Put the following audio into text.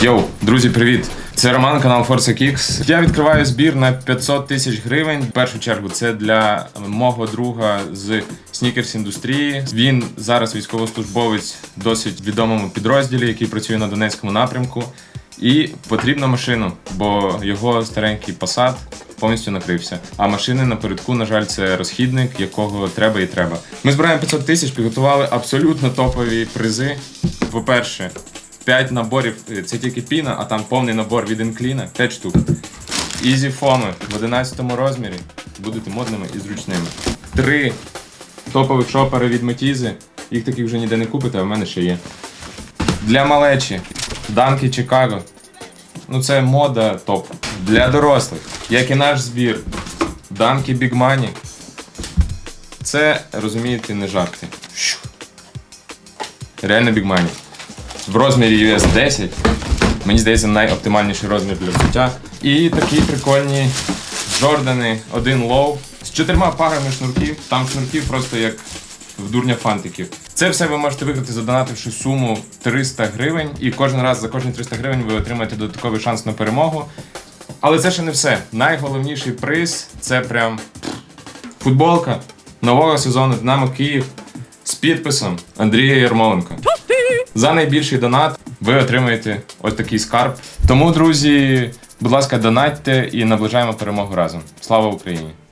Йоу, друзі, привіт! Це Роман, канал Forza Kicks. Я відкриваю збір на 500 тисяч гривень. В першу чергу це для мого друга з снікерс індустрії. Він зараз військовослужбовець в досить відомому підрозділі, який працює на Донецькому напрямку. І потрібна машину, бо його старенький посад повністю накрився. А машини напередку, на жаль, це розхідник, якого треба і треба. Ми збираємо 500 тисяч, підготували абсолютно топові призи. По-перше, 5 наборів, е, це тільки піна, а там повний набор від інкліна, 5 штук. Ізі фоми в 11 розмірі. Будете модними і зручними. Три топових шопери від Метізи. Їх таких вже ніде не купите, а в мене ще є. Для малечі. Данки Чикаго. Ну це мода топ. Для дорослих, як і наш збір. Данки Money. Це, розумієте, не жарти. Реально Money. В розмірі US 10. Мені здається, найоптимальніший розмір для взуття. І такі прикольні Джордани, один лоу з чотирма парами шнурків. Там шнурків просто як в дурня фантиків. Це все ви можете виграти, задонативши суму 300 гривень. І кожен раз за кожні 300 гривень ви отримаєте додатковий шанс на перемогу. Але це ще не все. Найголовніший приз це прям футболка нового сезону Динамо Київ з підписом Андрія Ярмоленка. За найбільший донат ви отримаєте ось такий скарб. Тому, друзі, будь ласка, донатьте і наближаємо перемогу разом. Слава Україні!